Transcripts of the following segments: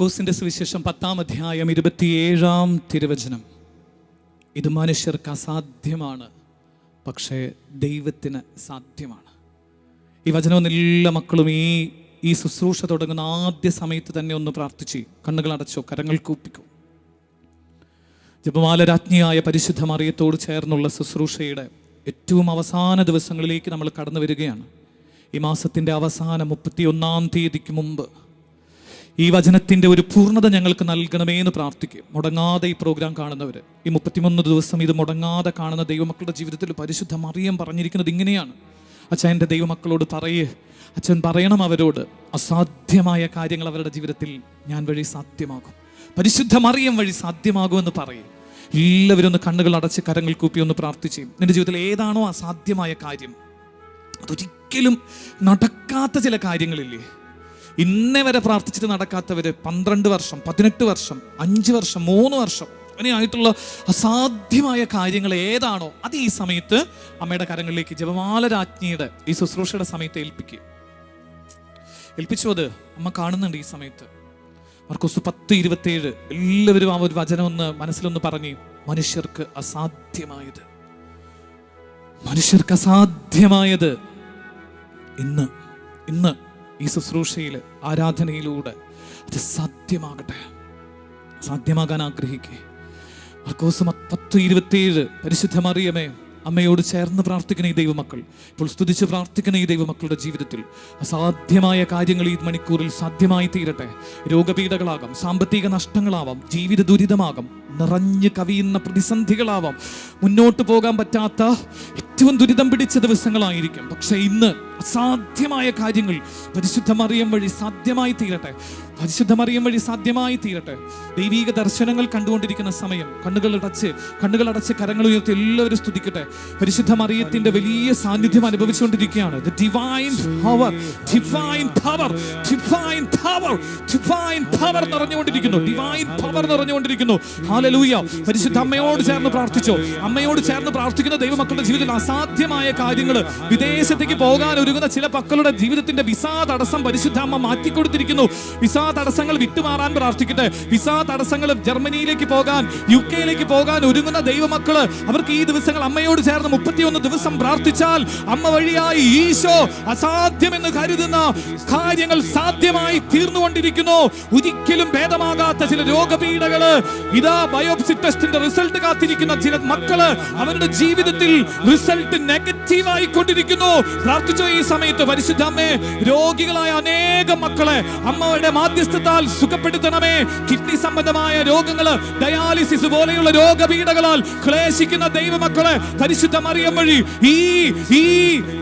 മർക്കോസിന്റെ സുവിശേഷം പത്താം അധ്യായം ഇരുപത്തിയേഴാം തിരുവചനം. ഇത് മനുഷ്യർക്ക് അസാധ്യമാണ് പക്ഷേ ദൈവത്തിന് സാധ്യമാണ്. ഈ വചനം എല്ലാ മക്കളും ഈ ഈ ശുശ്രൂഷ തുടങ്ങുന്ന ആദ്യ സമയത്ത് തന്നെ ഒന്ന് പ്രാർത്ഥിച്ച് കണ്ണുകൾ അടച്ചോ കരങ്ങൾ കൂപ്പിക്കോ. ജപമാല രാജ്ഞിയായ പരിശുദ്ധ മറിയത്തോട് ചേർന്നുള്ള ശുശ്രൂഷയുടെ ഏറ്റവും അവസാന ദിവസങ്ങളിലേക്ക് നമ്മൾ കടന്നു വരികയാണ്. ഈ മാസത്തിന്റെ അവസാന മുപ്പത്തിയൊന്നാം തീയതിക്ക് മുമ്പ് ഈ വചനത്തിന്റെ ഒരു പൂർണത ഞങ്ങൾക്ക് നൽകണമേ എന്ന് പ്രാർത്ഥിക്കും മുടങ്ങാതെ ഈ പ്രോഗ്രാം കാണുന്നവർ ഈ മുപ്പത്തിമൂന്ന് ദിവസം ഇത് മുടങ്ങാതെ കാണുന്ന ദൈവമക്കളുടെ ജീവിതത്തിൽ പരിശുദ്ധ മറിയം പറഞ്ഞിരിക്കുന്നത് ഇങ്ങനെയാണ്. അച്ഛൻ എന്റെ ദൈവമക്കളോട് പറയേ. അച്ഛൻ പറയണം അവരോട്. അസാധ്യമായ കാര്യങ്ങൾ അവരുടെ ജീവിതത്തിൽ ഞാൻ വഴി സാധ്യമാകും. പരിശുദ്ധ മറിയം വഴി സാധ്യമാകുമെന്ന് പറയും. എല്ലാവരും ഒന്ന് കണ്ണുകൾ അടച്ച് കരങ്ങൾ കൂപ്പി ഒന്ന് പ്രാർത്ഥിച്ചു. നിന്റെ ജീവിതത്തിൽ ഏതാണോ അസാധ്യമായ കാര്യം അതൊരിക്കലും നടക്കാത്ത ചില കാര്യങ്ങളില്ലേ? ഇന്നേ വരെ പ്രാർത്ഥിച്ചിട്ട് നടക്കാത്തവര് പന്ത്രണ്ട് വർഷം പതിനെട്ട് വർഷം അഞ്ച് വർഷം മൂന്ന് വർഷം അങ്ങനെയായിട്ടുള്ള അസാധ്യമായ കാര്യങ്ങൾ ഏതാണോ അത് ഈ സമയത്ത് അമ്മയുടെ കരങ്ങളിലേക്ക് ജപമാല രാജ്ഞിയുടെ ഈ ശുശ്രൂഷയുടെ സമയത്ത് ഏൽപ്പിക്കുക ഏൽപ്പിച്ചു അത് അമ്മ കാണുന്നുണ്ട് ഈ സമയത്ത്. മർക്കോസ് പത്ത് ഇരുപത്തേഴ് എല്ലാവരും ആ ഒരു വചനം ഒന്ന് മനസ്സിലൊന്ന് പറഞ്ഞു മനുഷ്യർക്ക് അസാധ്യമായത്. മനുഷ്യർക്ക് അസാധ്യമായത് ഇന്ന് ഇന്ന് ഈ ശുശ്രൂഷയിൽ ആരാധനയിലൂടെ അത് സാധ്യമാകട്ടെ. സാധ്യമാകാൻ ആഗ്രഹിക്കേ. മർക്കോസ് പത്ത് ഇരുപത്തിയേഴ് പരിശുദ്ധ മറിയമേ അമ്മയോട് ചേർന്ന് പ്രാർത്ഥിക്കുന്ന ഈ ദൈവമക്കൾ ഇപ്പോൾ സ്തുതിച്ച് പ്രാർത്ഥിക്കുന്ന ഈ ദൈവമക്കളുടെ ജീവിതത്തിൽ അസാധ്യമായ കാര്യങ്ങൾ ഈ മണിക്കൂറിൽ സാധ്യമായി തീരട്ടെ. രോഗപീഠകളാകാം സാമ്പത്തിക നഷ്ടങ്ങളാവാം ജീവിത ദുരിതമാകാം നിറഞ്ഞു കവിയുന്ന പ്രതിസന്ധികളാവാം. മുന്നോട്ട് പോകാൻ പറ്റാത്ത ഏറ്റവും ദുരിതം പിടിച്ച ദിവസങ്ങളായിരിക്കും. പക്ഷെ ഇന്ന് അസാധ്യമായ കാര്യങ്ങൾ പരിശുദ്ധമറിയം വഴി സാധ്യമായി തീരട്ടെ. പരിശുദ്ധമറിയം വഴി സാധ്യമായി തീരട്ടെ. ദൈവീക ദർശനങ്ങൾ കണ്ടുകൊണ്ടിരിക്കുന്ന സമയം കണ്ണുകൾ അടച്ച് കണ്ണുകൾ അടച്ച് കരങ്ങൾ ഉയർത്തി എല്ലാവരും സ്തുതിക്കട്ടെ. പരിശുദ്ധമറിയത്തിന്റെ വലിയ സാന്നിധ്യം അനുഭവിച്ചുകൊണ്ടിരിക്കുകയാണ്. The divine power, divine divine power divine power നിറഞ്ഞുകൊണ്ടിരിക്കുന്നു. ഡിവൈൻ പവർ നിറഞ്ഞുകൊണ്ടിരിക്കുന്നു. ഹാലലൂയ പരിശുദ്ധ അമ്മയോട് ചേർന്ന് പ്രാർത്ഥിച്ചോ. അമ്മയോട് ചേർന്ന് പ്രാർത്ഥിക്കുന്ന ദൈവമക്കളുടെ ജീവിതത്തിൽ അസാധ്യമായ കാര്യങ്ങൾ. വിദേശത്തേക്ക് പോകാൻ ഒരുങ്ങുന്ന ചില മക്കളുടെ ജീവിതത്തിന്റെ വിസാ തടസ്സം പരിശുദ്ധാമ്മ മാറ്റിക്കൊടുത്തിരിക്കുന്നു. വിസാ തടസ്സങ്ങൾ വിട്ടുമാറാൻ പ്രാർത്ഥിക്കട്ടെ. വിസാ തടസ്സങ്ങൾ ജർമ്മനിയിലേക്ക് പോകാൻ യു കെയിലേക്ക് പോകാൻ ഒരുങ്ങുന്ന ദൈവമക്കൾ അവർക്ക് ഈ ദിവസങ്ങൾ അമ്മയോട് ചേർന്ന് മുപ്പത്തിയൊന്ന് ദിവസം പ്രാർത്ഥിച്ചാൽ അമ്മ വഴിയായി ഈശോ അസാധ്യമെന്ന് കരുതുന്ന കാര്യങ്ങൾ സാധ്യമായി തീർന്നുകൊണ്ടിരിക്കുന്നു. ഒരിക്കലും ഭേദമാകാത്ത ചില രോഗപീഠകൾ ഇതാ ബയോപ്സി ടെസ്റ്റിന്റെ റിസൾട്ട് കാത്തിരിക്കുന്ന ചില മക്കൾ അവരുടെ ജീവിതത്തിൽ റിസൾട്ട് നെഗറ്റീവായി ആയിക്കൊണ്ടിരിക്കുന്നു പ്രാർത്ഥിച്ചോ ഈ സമയത്ത് പരിശുദ്ധ അമ്മേ രോഗികളായ അനേകം മക്കളെ അമ്മയുടെ മാധ്യസ്ഥത്താൽ സുഖപ്പെടുത്തണമേ. കിഡ്നി സംബന്ധമായ രോഗങ്ങൾ ഡയാലിസിസ് പോലെയുള്ള രോഗപീഠകളാൽ ക്ലേശിക്കുന്ന ദൈവമക്കളെ പരിശുദ്ധ മറിയം വഴി ഈ ഈ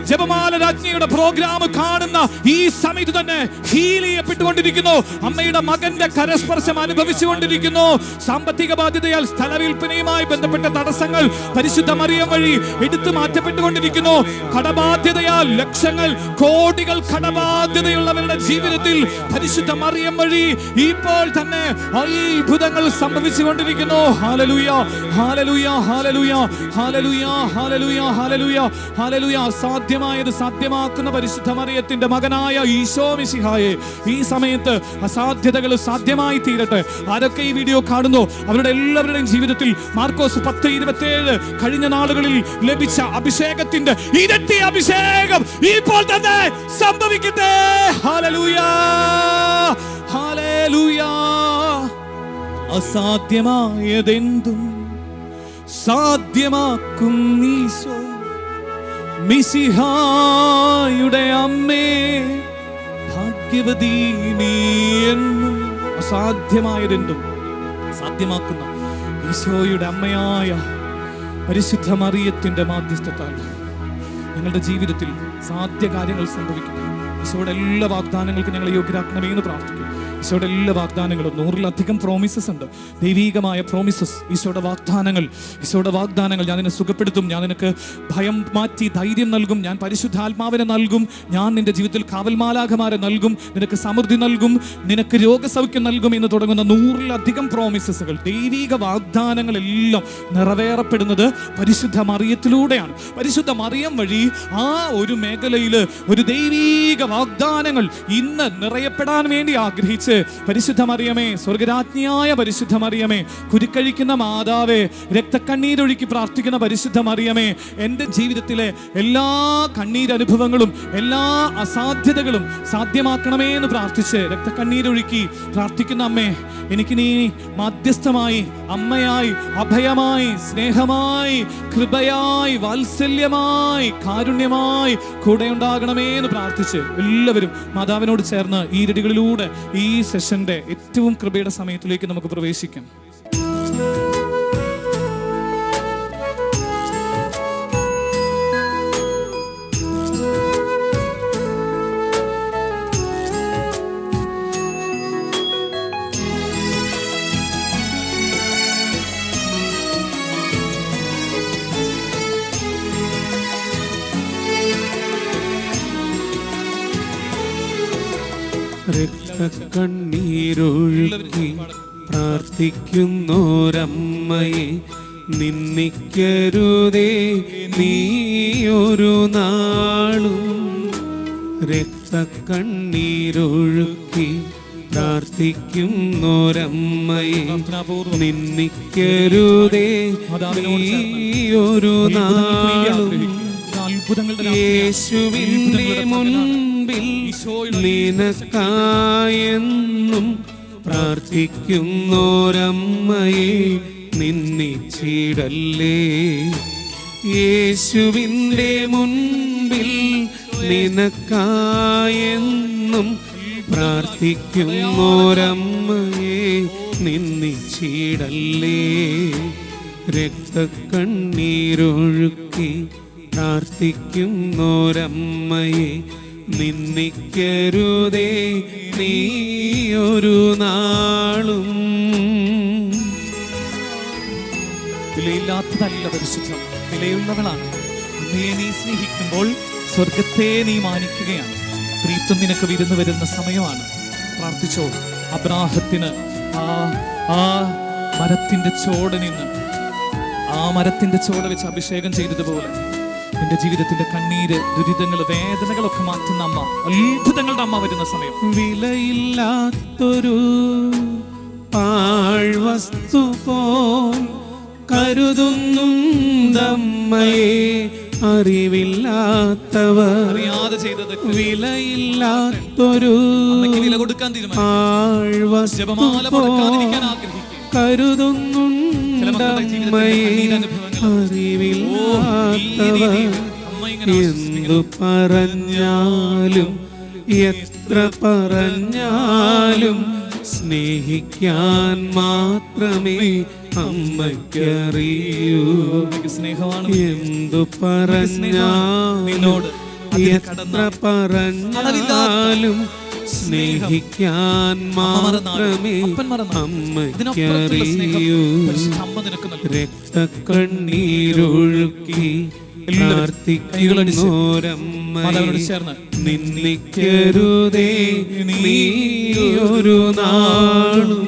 ജപമാല രാജ്ഞിയുടെ പ്രോഗ്രാം കാണുന്ന ഈ സമയത്ത് തന്നെ ഹീൽ ചെയ്യപ്പെട്ടുകൊണ്ടിരിക്കുന്നു. അമ്മയുടെ മകന്റെ കരസ്പർശം അനുഭവിച്ചുകൊണ്ടിരിക്കുന്നു. സാമ്പത്തിക ബാധ്യതയാൽ സ്ഥലവിൽപ്പനയുമായി ബന്ധപ്പെട്ട തടസ്സങ്ങൾ പരിശുദ്ധ മറിയം വഴി എടുത്തു മാറ്റപ്പെട്ടുകൊണ്ടിരിക്കുന്നു കടബാധ്യതയാൽ ലക്ഷങ്ങൾ കോടികൾ കടബാധ്യതയുള്ളവരുടെ ജീവിതത്തിൽ പരിശുദ്ധ മറിയം വഴി ഇപ്പോൾ തന്നെ അത്ഭുതങ്ങൾ സംഭവിച്ചുകൊണ്ടിരിക്കുന്നു. ഹാലലുയ അസാധ്യമായത് സാധ്യമാക്കുന്ന പരിശുദ്ധ മറിയത്തിന്റെ മകനായ ഈശോ മിശിഹായെ ഈ സമയത്ത് അസാധ്യതകൾ സാധ്യമായി തീരട്ടെ. ആരൊക്കെ ഈ വീഡിയോ കാണുന്നു? അവരുടെ എല്ലാവരുടെയും ജീവിതത്തിൽ മാർക്കോസ് പത്ത് ഇരുപത്തിയേഴ് കഴിഞ്ഞ നാളുകളിൽ ലഭിച്ച അഭിഷേകത്തിന്റെ ഇരട്ടി അഭിഷേകം ഇപ്പോൾ തന്നെ സംഭവിക്കട്ടെ. അസാധ്യമായതെന്തും സാധ്യമാക്കും മിസിഹായുടെ അമ്മേ ഭാഗ്യവതി നീ എന്നും അസാധ്യമായതെന്തും സാധ്യമാക്കുന്ന ഈശോയുടെ അമ്മയായ പരിശുദ്ധ മറിയത്തിന്റെ മാധ്യസ്ഥത്താൽ ഞങ്ങളുടെ ജീവിതത്തിൽ സാധ്യ കാര്യങ്ങൾ സംഭവിക്കട്ടെ. ഈശോയുടെ എല്ലാ വാഗ്ദാനങ്ങൾക്കും ഞങ്ങളെ യോഗ്യരാക്കണമേ എന്ന് പ്രാർത്ഥിക്കും ഈശോയുടെ എല്ലാ വാഗ്ദാനങ്ങളും നൂറിലധികം പ്രോമിസസ് ഉണ്ട്. ദൈവീകമായ പ്രോമിസസ് ഈശോയുടെ വാഗ്ദാനങ്ങൾ ഈശോയുടെ വാഗ്ദാനങ്ങൾ ഞാൻ നിന്നെ സുഖപ്പെടുത്തും ഞാൻ നിനക്ക് ഭയം മാറ്റി ധൈര്യം നൽകും ഞാൻ പരിശുദ്ധാത്മാവിനെ നൽകും ഞാൻ നിന്റെ ജീവിതത്തിൽ കാവൽമാലാഖമാരെ നൽകും നിനക്ക് സമൃദ്ധി നൽകും നിനക്ക് രോഗസൗഖ്യം നൽകും എന്ന് തുടങ്ങുന്ന നൂറിലധികം പ്രോമിസസുകൾ ദൈവീക വാഗ്ദാനങ്ങളെല്ലാം നിറവേറപ്പെടുന്നത് പരിശുദ്ധ മറിയത്തിലൂടെയാണ്. പരിശുദ്ധ മറിയം വഴി ആ ഒരു മേഖലയിൽ ഒരു ദൈവീക വാഗ്ദാനങ്ങൾ ഇന്ന് നിറയപ്പെടാൻ വേണ്ടി ആഗ്രഹിച്ച് പ്രാർത്ഥിച്ച് പരിശുദ്ധ മറിയമേ സ്വർഗരാജ്ഞിയായ പരിശുദ്ധമറിയമേ കുരുക്കഴിക്കുന്ന മാതാവേ രക്തക്കണ്ണീരൊഴുക്കി പ്രാർത്ഥിക്കുന്ന പരിശുദ്ധമറിയമേ എന്റെ ജീവിതത്തിലെ എല്ലാ കണ്ണീരനുഭവങ്ങളും എല്ലാ അസാധ്യതകളും സാധ്യമാക്കണമേ എന്ന് പ്രാർത്ഥിച്ച് രക്തക്കണ്ണീരൊഴുക്കി പ്രാർത്ഥിക്കുന്ന അമ്മേ എനിക്ക് നീ മാധ്യസ്ഥമായി അമ്മയായി അഭയമായി സ്നേഹമായി കൃപയായി വാത്സല്യമായി കാരുണ്യമായി കൂടെ ഉണ്ടാകണമേ എന്ന് പ്രാർത്ഥിച്ച് എല്ലാവരും മാതാവിനോട് ചേർന്ന് ഈ രടികളിലൂടെ ഈ സെഷന്റെ ഏറ്റവും കൃപയുടെ സമയത്തിലേക്ക് നമുക്ക് പ്രവേശിക്കാം. പ്രാർത്ഥിക്കുന്നോരമ്മയെ നിന്ദിക്കരുതേ നീയൊരു നാളും രക്തക്കണ്ണീരൊഴുക്കി പ്രാർത്ഥിക്കുന്നോരമ്മയെ നിന്നിക്കരുതേ നിന്ദിക്കരുതേ നീയൊരു നാളും യേശുവിന്റെ മുൻപിൽ നിനക്കായെന്നും പ്രാർത്ഥിക്കുന്നോരമ്മയെ നിന്നിച്ചിടല്ലേ. യേശുവിന്റെ മുൻപിൽ നിനക്കായെന്നും പ്രാർത്ഥിക്കുന്നോരമ്മയെ നിന്നിച്ചിടല്ലേ. രക്തക്കണ്ണീരൊഴുക്കി പ്രാർത്ഥിക്കുന്നോരമ്മയെ നിന്ദിക്കരുതേ നീയൊരു നാളും. വിലയില്ലാത്തതല്ല പരിശുദ്ധം വിലയുള്ളവളാണ് അമ്മയെ നീ സ്നേഹിക്കുമ്പോൾ സ്വർഗത്തെ നീ മാനിക്കുകയാണ്. പ്രീത്വം നിനക്ക് വിരുന്ന് വരുന്ന സമയമാണ്. പ്രാർത്ഥിച്ചോ അബ്രാഹത്തിന് ആ ആ മരത്തിന്റെ ചോട് നിന്ന് ആ മരത്തിന്റെ ചോട് വെച്ച് അഭിഷേകം ചെയ്തതുപോലെ. നിന്റെ ജീവിതത്തിന്റെ കണ്ണീര് ദുരിതങ്ങൾ വേദനകളൊക്കെ മാറ്റുന്ന അമ്മ. അത്ഭുതങ്ങളുടെ അമ്മ വരുന്ന സമയം. വിലയില്ലാത്തൊരു പാഴ്വസ്തു പോൽ കരുതുന്നുണ്ടമ്മയെ അറിവില്ലാത്തവർ. അറിയാതെ ചെയ്തത് വിലയില്ലാത്തൊരു വില കൊടുക്കാൻ തീരുമാനം കരുതുന്നുണ്ടമ്മയെ അറിവില്ലാത്തവർ എന്തു പറഞ്ഞാലും എത്ര പറഞ്ഞാലും സ്നേഹിക്കാൻ മാത്രമേ അമ്മയ്ക്കറിയൂ. സ്നേഹമാണ്. എന്തു പറഞ്ഞാലും എത്ര പറഞ്ഞാലും സ്നേഹിക്കാൻ മാത്രമേ അമ്മയ്ക്കറിയൂ രക്തക്കണ്ണീരൊഴുക്കി എല്ലാവരും കൈകളടിച്ച് നീ ചേർന്ന് നീയൊരു നാളും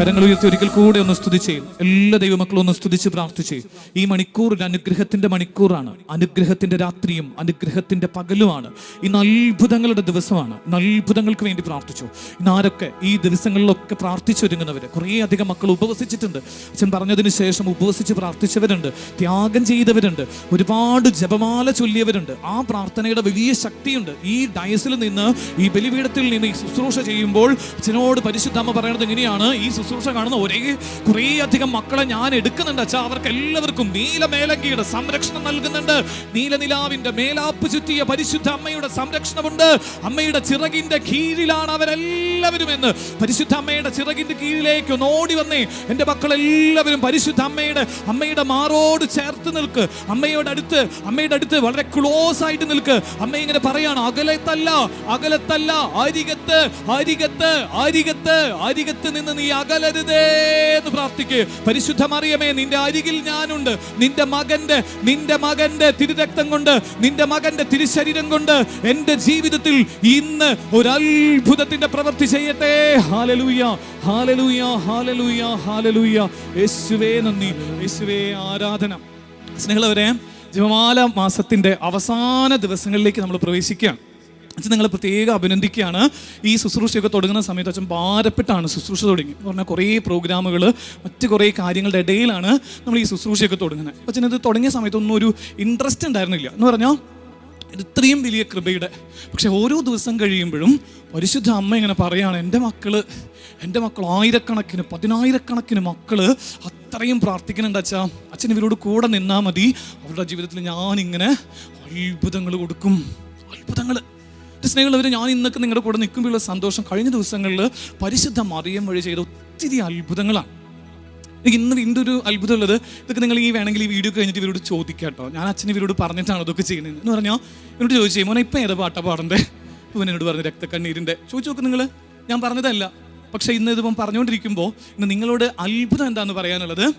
കരങ്ങൾ ഉയർത്തി ഒരിക്കൽ കൂടെ ഒന്ന് സ്തുതിച്ചേ എല്ലാ ദൈവമക്കളും ഒന്ന് സ്തുതിച്ച് പ്രാർത്ഥിച്ചേ. ഈ മണിക്കൂർ ഒരു അനുഗ്രഹത്തിന്റെ മണിക്കൂറാണ്. അനുഗ്രഹത്തിന്റെ രാത്രിയും അനുഗ്രഹത്തിന്റെ പകലുമാണ്. ഇന്ന് അത്ഭുതങ്ങളുടെ ദിവസമാണ്. ഇന്ന് അത്ഭുതങ്ങൾക്ക് വേണ്ടി പ്രാർത്ഥിച്ചു. ഇന്ന് ആരൊക്കെ ഈ ദിവസങ്ങളിലൊക്കെ പ്രാർത്ഥിച്ചൊരുങ്ങുന്നവർ കുറേ അധികം മക്കൾ ഉപവസിച്ചിട്ടുണ്ട്. അച്ഛൻ പറഞ്ഞതിന് ശേഷം ഉപവസിച്ച് പ്രാർത്ഥിച്ചവരുണ്ട്. ത്യാഗം ചെയ്തവരുണ്ട്. ഒരുപാട് ജപമാല ചൊല്ലിയവരുണ്ട്. ആ പ്രാർത്ഥനയുടെ വലിയ ശക്തിയുണ്ട്. ഈ ഡയസിൽ നിന്ന് ഈ ബലിപീഠത്തിൽ നിന്ന് ഈ ശുശ്രൂഷ ചെയ്യുമ്പോൾ അച്ഛനോട് പരിശുദ്ധ അമ്മ പറയുന്നത് എങ്ങനെയാണ് ഈ ശുശ്രൂഷ കാണുന്ന ഒരേ കുറേ അധികം മക്കളെ ഞാൻ എടുക്കുന്നുണ്ട്. അച്ഛാ അവർക്ക് എല്ലാവർക്കും നീല മേലങ്കിയുടെ സംരക്ഷണം നൽകുന്നുണ്ട്. നീലനിലാവിന്റെ മേലാപ്പ് ചുറ്റിയ പരിശുദ്ധ അമ്മയുടെ സംരക്ഷണമുണ്ട്. അമ്മയുടെ ചിറകിന്റെ കീഴിലാണ് അവരെല്ലാവരും എന്ന് പരിശുദ്ധ അമ്മയുടെ ചിറകിന്റെ കീഴിലേക്ക് ഒന്ന് ഓടി വന്നേ. എന്റെ മക്കളെല്ലാവരും പരിശുദ്ധ അമ്മയുടെ അമ്മയുടെ മാറോട് ചേർത്ത് നിൽക്ക്. അമ്മയുടെ അടുത്ത് അമ്മയുടെ അടുത്ത് വളരെ ക്ലോസ് ആയിട്ട് നിൽക്ക്. അമ്മ ഇങ്ങനെ പറയാണ് അകലത്തല്ല അകലത്തല്ല അരികത്ത് അരികത്ത് അരികത്ത് അരികത്ത് നിന്ന് നീ അകലരുതേ എന്ന് പ്രാർത്ഥിക്ക്. പരിശുദ്ധ മറിയമേ നിന്റെ അരികിൽ ഞാനുണ്ട്. നിന്റെ മകന്റെ നിന്റെ മകന്റെ തിരുരക്തം കൊണ്ട് നിന്റെ മകന്റെ തിരുശരീരം കൊണ്ട് എന്റെ ജീവിതത്തിൽ ഇന്ന് ഒരു അത്ഭുതത്തിന്റെ പ്രവൃത്തി ചെയ്യട്ടെ ഹാലലൂയ ഹാലലൂയ ഹാലലൂയ ഹാലലൂയ. യേശുവേ നന്ദി യേശുവേ ആരാധന. സ്നേഹമുള്ളവരെ ജപമാല മാസത്തിന്റെ അവസാന ദിവസങ്ങളിലേക്ക് നമ്മൾ പ്രവേശിക്കുകയാണ്. അച്ഛൻ നിങ്ങളെ പ്രത്യേകം അഭിനന്ദിക്കുകയാണ്. ഈ ശുശ്രൂഷയൊക്കെ തുടങ്ങുന്ന സമയത്ത് അച്ഛൻ ഭാരപ്പെട്ടാണ് ശുശ്രൂഷ തുടങ്ങി. എന്ന് പറഞ്ഞാൽ കുറേ പ്രോഗ്രാമുകൾ മറ്റ് കുറേ കാര്യങ്ങളുടെ ഇടയിലാണ് നമ്മൾ ഈ ശുശ്രൂഷയൊക്കെ തുടങ്ങുന്നത്. അച്ഛൻ ഇത് തുടങ്ങിയ സമയത്തൊന്നും ഒരു ഇൻട്രസ്റ്റ് ഉണ്ടായിരുന്നില്ല. എന്ന് പറഞ്ഞാൽ ഇത് ഇത്രയും വലിയ കൃപയുടെ. പക്ഷെ ഓരോ ദിവസം കഴിയുമ്പോഴും പരിശുദ്ധ അമ്മ ഇങ്ങനെ പറയാണ് എന്റെ മക്കൾ എന്റെ മക്കൾ ആയിരക്കണക്കിന് പതിനായിരക്കണക്കിന് മക്കൾ അത്രയും പ്രാർത്ഥിക്കുന്നുണ്ട് അച്ഛാ. അച്ഛൻ ഇവരോട് കൂടെ നിന്നാൽ മതി. അവരുടെ ജീവിതത്തിൽ ഞാനിങ്ങനെ അത്ഭുതങ്ങൾ കൊടുക്കും. അത്ഭുതങ്ങൾ. സ്നേഹമുള്ളവർ ഞാൻ ഇന്നൊക്കെ നിങ്ങളുടെ കൂടെ നിൽക്കുമ്പോഴുള്ള സന്തോഷം കഴിഞ്ഞ ദിവസങ്ങളിൽ പരിശുദ്ധ മറിയം വഴി ചെയ്ത ഒത്തിരി അത്ഭുതങ്ങളാണ്. ഇന്ന് വീണ്ടും ഒരു അത്ഭുതമുള്ളത് ഇതൊക്കെ നിങ്ങൾ ഈ വേണമെങ്കിൽ ഈ വീഡിയോ കഴിഞ്ഞിട്ട് ഇവരോട് ചോദിക്കാം കേട്ടോ. ഞാൻ അച്ഛൻ ഇവരോട് പറഞ്ഞിട്ടാണ് ഇതൊക്കെ ചെയ്യുന്നത്. എന്ന് പറഞ്ഞാൽ എന്നോട് ചോദിച്ചു മോനെ ഇപ്പം ഏതാ പാട്ടാ പാടണ്ടേ? ഇവൻ എന്നോട് പറഞ്ഞു രക്തക്കണ്ണീരിന്റെ. ചോദിച്ചു നോക്ക് നിങ്ങൾ ഞാൻ പറഞ്ഞതല്ല. പക്ഷേ ഇന്ന് ഇതിപ്പം പറഞ്ഞുകൊണ്ടിരിക്കുമ്പോൾ ഇന്ന് നിങ്ങളോട് അത്ഭുതം എന്താണെന്ന് പറയാനുള്ളത്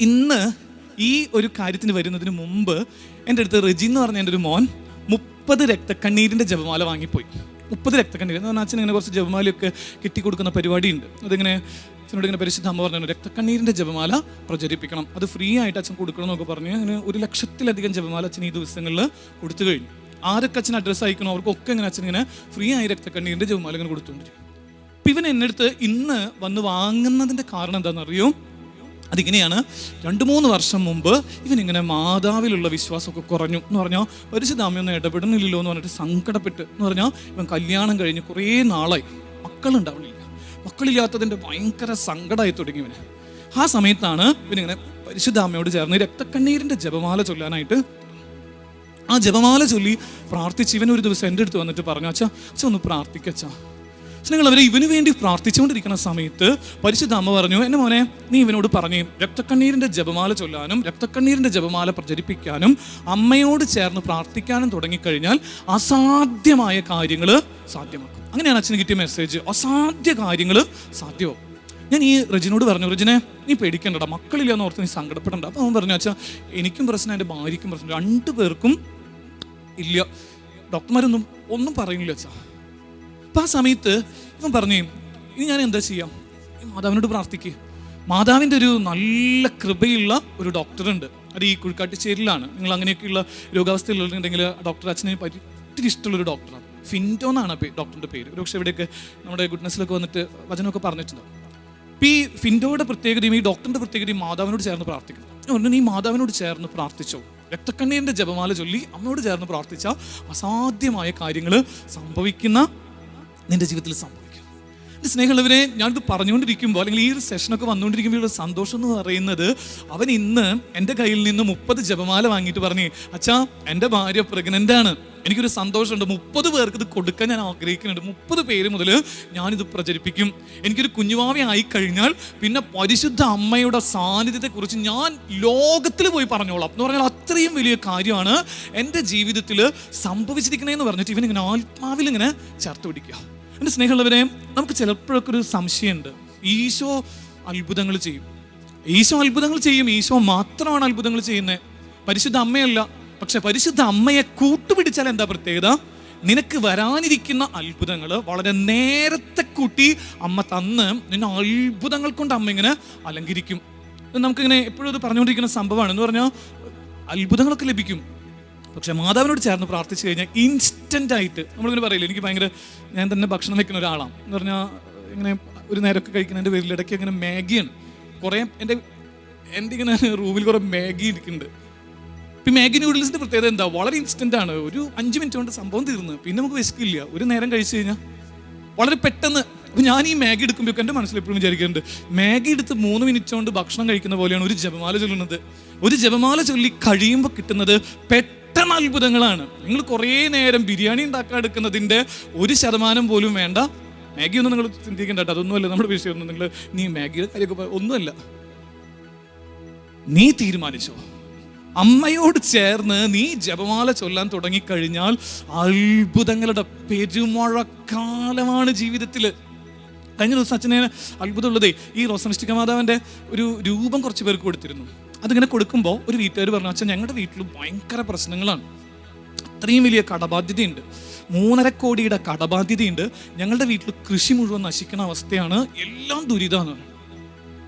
ഇന്ന് ഈ ഒരു കാര്യത്തിന് വരുന്നതിന് മുമ്പ് എന്റെ അടുത്ത് റെജി എന്ന് പറഞ്ഞ എന്റെ ഒരു മോൻ മുപ്പത് രക്തക്കണ്ണീരിന്റെ ജപമാല വാങ്ങിപ്പോയി. മുപ്പത് രക്തക്കണ്ണീർ എന്ന് പറഞ്ഞാൽ അച്ഛൻ ഇങ്ങനെ കുറച്ച് ജപമാലയൊക്കെ കിട്ടിക്കൊടുക്കുന്ന പരിപാടിയുണ്ട്. അതിങ്ങനെ അച്ഛനോട് ഇങ്ങനെ പരിശുദ്ധ അമ്മ പറഞ്ഞു രക്തക്കണ്ണീരിന്റെ ജപമാല പ്രചരിപ്പിക്കണം. അത് ഫ്രീ ആയിട്ട് അച്ഛൻ കൊടുക്കണം എന്നൊക്കെ പറഞ്ഞ് അങ്ങനെ ഒരു ലക്ഷത്തിലധികം ജപമാല അച്ഛൻ ഈ ദിവസങ്ങളിൽ കൊടുത്തു കഴിഞ്ഞു. ആരൊക്കെ അച്ഛൻ അഡ്രസ്സ് അയക്കണോ അവർക്കൊക്കെ ഇങ്ങനെ അച്ഛൻ ഇങ്ങനെ ഫ്രീ ആയി രക്തക്കണ്ണീരിന്റെ ജപമാല ഇങ്ങനെ കൊടുത്തുകൊണ്ടിരിക്കും അപ്പം ഇവൻ എന്റെ അടുത്ത് ഇന്ന് വന്ന് വാങ്ങുന്നതിന്റെ കാരണം എന്താണെന്നറിയോ? അതിങ്ങനെയാണ് രണ്ട് മൂന്ന് വർഷം മുമ്പ് ഇവനിങ്ങനെ മാതാവിലുള്ള വിശ്വാസമൊക്കെ കുറഞ്ഞു. എന്ന് പറഞ്ഞാൽ പരിശുദ്ധ അമ്മയൊന്നും ഇടപെടുന്നില്ലല്ലോ എന്ന് പറഞ്ഞിട്ട് സങ്കടപ്പെട്ട്. എന്ന് പറഞ്ഞാൽ ഇവൻ കല്യാണം കഴിഞ്ഞ് കുറേ നാളായി. മക്കളുണ്ടാവണില്ല. മക്കളില്ലാത്തതിന്റെ ഭയങ്കര സങ്കടമായി തുടങ്ങി ഇവന്. ആ സമയത്താണ് ഇവനിങ്ങനെ പരിശുദ്ധ അമ്മയോട് ചേർന്ന് രക്തക്കണ്ണീരിന്റെ ജപമാല ചൊല്ലാനായിട്ട് ആ ജപമാല ചൊല്ലി പ്രാർത്ഥിച്ച് ഇവൻ ഒരു ദിവസം എന്റെ അടുത്ത് വന്നിട്ട് പറഞ്ഞു അച്ഛാ അച്ഛ ഒന്ന് പ്രാർത്ഥിക്കച്ചാ അവരെ ഇവന് വേണ്ടി പ്രാർത്ഥിച്ചുകൊണ്ടിരിക്കുന്ന സമയത്ത് പരിശുദ്ധ അമ്മ പറഞ്ഞു എന്റെ മോനെ നീ ഇവനോട് പറഞ്ഞു രക്തക്കണ്ണീരിന്റെ ജപമാല ചൊല്ലാനും രക്തക്കണ്ണീരിന്റെ ജപമാല പ്രചരിപ്പിക്കാനും അമ്മയോട് ചേർന്ന് പ്രാർത്ഥിക്കാനും തുടങ്ങിക്കഴിഞ്ഞാൽ അസാധ്യമായ കാര്യങ്ങൾ സാധ്യമാക്കും. അങ്ങനെയാണ് അച്ഛന് കിട്ടിയ മെസ്സേജ് അസാധ്യ കാര്യങ്ങൾ സാധ്യമാവും. ഞാൻ ഈ റജിനോട് പറഞ്ഞു റജിനെ നീ പേടിക്കണ്ടടാ മക്കളില്ല എന്ന് ഓർത്ത് നീ സങ്കടപ്പെടണ്ട. അപ്പോൾ അവൻ പറഞ്ഞു അച്ഛാ എനിക്കും പ്രശ്നം എന്റെ ഭാര്യയ്ക്കും പ്രശ്നം രണ്ടു പേർക്കും ഇല്ല. ഡോക്ടർമാരൊന്നും ഒന്നും പറയുന്നില്ല അച്ഛാ. അപ്പം ആ സമയത്ത് ഇവൻ പറഞ്ഞു ഇനി ഞാൻ എന്താ ചെയ്യാം? ഈ മാതാവിനോട് പ്രാർത്ഥിക്കുക മാതാവിന്റെ ഒരു നല്ല കൃപയുള്ള ഒരു ഡോക്ടറുണ്ട് അത് ഈ കുഴിക്കാട്ടുചേരിലാണ് നിങ്ങൾ അങ്ങനെയൊക്കെയുള്ള രോഗാവസ്ഥയിലുണ്ടെങ്കിൽ ഡോക്ടർ അച്ഛനെ പറ്റി ഒത്തിരി ഇഷ്ടമുള്ള ഒരു ഡോക്ടറാണ് ഫിന്റോ എന്നാണ് ഡോക്ടറിന്റെ പേര്. ഒരു പക്ഷേ ഇവിടെയൊക്കെ നമ്മുടെ ഗുഡ്നസ്സിലൊക്കെ വന്നിട്ട് വചനമൊക്കെ പറഞ്ഞിട്ടുണ്ട്. ഈ ഫിന്റോയുടെ പ്രത്യേകതയും ഈ ഡോക്ടറിന്റെ പ്രത്യേകതയും മാതാവിനോട് ചേർന്ന് പ്രാർത്ഥിക്കുന്നു. പറഞ്ഞു, നീ മാതാവിനോട് ചേർന്ന് പ്രാർത്ഥിച്ചോ. രക്തക്കണ്ണീരിന്റെ ജപമാല ചൊല്ലി അമ്മയോട് ചേർന്ന് പ്രാർത്ഥിച്ച അസാധ്യമായ കാര്യങ്ങൾ സംഭവിക്കുന്ന നിന്റെ ജീവിതത്തിൽ സംഭവിക്കും. സ്നേഹമുള്ളവരെ ഞാനിത് പറഞ്ഞുകൊണ്ടിരിക്കുമ്പോൾ അല്ലെങ്കിൽ ഈ ഒരു സെഷനൊക്കെ വന്നുകൊണ്ടിരിക്കുമ്പോഴുള്ള സന്തോഷം എന്ന് പറയുന്നത് അവൻ ഇന്ന് എന്റെ കയ്യിൽ നിന്ന് മുപ്പത് ജപമാല വാങ്ങിയിട്ട് പറഞ്ഞു അച്ഛാ എന്റെ ഭാര്യ പ്രഗ്നന്റ് ആണ്. എനിക്കൊരു സന്തോഷമുണ്ട്. മുപ്പത് പേർക്ക് ഇത് കൊടുക്കാൻ ഞാൻ ആഗ്രഹിക്കുന്നുണ്ട്. മുപ്പത് പേര് മുതൽ ഞാനിത് പ്രചരിപ്പിക്കും. എനിക്കൊരു കുഞ്ഞുവാവി ആയി കഴിഞ്ഞാൽ പിന്നെ പരിശുദ്ധ അമ്മയുടെ സാന്നിധ്യത്തെക്കുറിച്ച് ഞാൻ ലോകത്തിൽ പോയി പറഞ്ഞോളാം. എന്ന് പറഞ്ഞാൽ അത്രയും വലിയ കാര്യമാണ് എന്റെ ജീവിതത്തിൽ സംഭവിച്ചിരിക്കണേന്ന് പറഞ്ഞിട്ട് ഇവനിങ്ങനെ ആത്മാവിൽ ഇങ്ങനെ ചേർത്ത് പിടിക്കുക. എന്റെ സ്നേഹമുള്ളവരെ നമുക്ക് ചിലപ്പോഴൊക്കെ ഒരു സംശയമുണ്ട്. ഈശോ അത്ഭുതങ്ങൾ ചെയ്യും. ഈശോ അത്ഭുതങ്ങൾ ചെയ്യും. ഈശോ മാത്രമാണ് അത്ഭുതങ്ങൾ ചെയ്യുന്നത്. പരിശുദ്ധ അമ്മയല്ല. പക്ഷെ പരിശുദ്ധ അമ്മയെ കൂട്ടുപിടിച്ചാൽ എന്താ പ്രത്യേകത? നിനക്ക് വരാനിരിക്കുന്ന അത്ഭുതങ്ങൾ വളരെ നേരത്തെ കൂട്ടി അമ്മ തന്ന് നിന്നെ അത്ഭുതങ്ങൾ കൊണ്ട് അമ്മ ഇങ്ങനെ അലങ്കരിക്കും. നമുക്കിങ്ങനെ എപ്പോഴും ഇത് പറഞ്ഞുകൊണ്ടിരിക്കുന്ന സംഭവമാണ്. എന്ന് പറഞ്ഞാൽ അത്ഭുതങ്ങളൊക്കെ ലഭിക്കും. പക്ഷെ മാതാവിനോട് ചേർന്ന് പ്രാർത്ഥിച്ചു കഴിഞ്ഞാൽ ഇൻസ്റ്റന്റ് ആയിട്ട് നമ്മളിങ്ങനെ പറയില്ല എനിക്ക് ഭയങ്കര ഞാൻ തന്നെ ഭക്ഷണം വെക്കുന്ന ഒരാളാണ് എന്ന് പറഞ്ഞാൽ ഇങ്ങനെ ഒരു നേരമൊക്കെ കഴിക്കുന്നതിന്റെ പേരിൽ ഇടയ്ക്ക് ഇങ്ങനെ മാഗിയാണ്. കുറേ എന്റെ എന്റെ ഇങ്ങനെ റൂമിൽ കുറേ മാഗി ഇരിക്കുന്നുണ്ട്. ഇപ്പം മാഗി നൂഡിൽസിന്റെ പ്രത്യേകത എന്താ? വളരെ ഇൻസ്റ്റന്റ് ആണ്. ഒരു അഞ്ച് മിനിറ്റ് കൊണ്ട് സംഭവം തീർന്ന്. പിന്നെ നമുക്ക് വിശക്കില്ല. ഒരു നേരം കഴിച്ചു കഴിഞ്ഞാൽ വളരെ പെട്ടെന്ന് അപ്പം ഞാൻ ഈ മാഗി എടുക്കുമ്പോൾ എന്റെ മനസ്സിൽ എപ്പോഴും വിചാരിക്കുന്നുണ്ട് മാഗി എടുത്ത് മൂന്ന് മിനിറ്റ് കൊണ്ട് ഭക്ഷണം കഴിക്കുന്ന പോലെയാണ് ഒരു ജപമാല ചൊല്ലുന്നത്. ഒരു ജപമാല ചൊല്ലി കഴിയുമ്പോൾ കിട്ടുന്നത് പെട്ടെന്ന് അത്ഭുതങ്ങളാണ്. നിങ്ങൾ കുറേ നേരം ബിരിയാണി ഉണ്ടാക്കാൻ എടുക്കുന്നതിന്റെ ഒരു ശതമാനം പോലും വേണ്ട. മാഗി ഒന്നും നിങ്ങൾ ചിന്തിക്കേണ്ട കേട്ടോ. അതൊന്നുമല്ല നമ്മുടെ വിഷയമൊന്നും. നിങ്ങൾ നീ മാഗിയുടെ കാര്യമൊക്കെ ഒന്നുമല്ല. നീ തീരുമാനിച്ചോ. അമ്മയോട് ചേർന്ന് നീ ജപമാല ചൊല്ലാൻ തുടങ്ങിക്കഴിഞ്ഞാൽ അത്ഭുതങ്ങളുടെ പെരുമഴക്കാലമാണ് ജീവിതത്തിൽ കഴിഞ്ഞ ദിവസം അച്ഛനെ അത്ഭുതമുള്ളതേ ഈ റോസമിഷ്ടിക മാതാവിന്റെ ഒരു രൂപം കുറച്ച് പേർക്ക് കൊടുത്തിരുന്നു. അതിങ്ങനെ കൊടുക്കുമ്പോൾ ഒരു വീട്ടുകാർ പറഞ്ഞു അച്ഛൻ ഞങ്ങളുടെ വീട്ടിൽ ഭയങ്കര പ്രശ്നങ്ങളാണ്. അത്രയും വലിയ കടബാധ്യതയുണ്ട്. മൂന്നര കോടിയുടെ കടബാധ്യതയുണ്ട്. ഞങ്ങളുടെ വീട്ടിൽ കൃഷി മുഴുവൻ നശിക്കുന്ന അവസ്ഥയാണ്. എല്ലാം ദുരിതമാണ്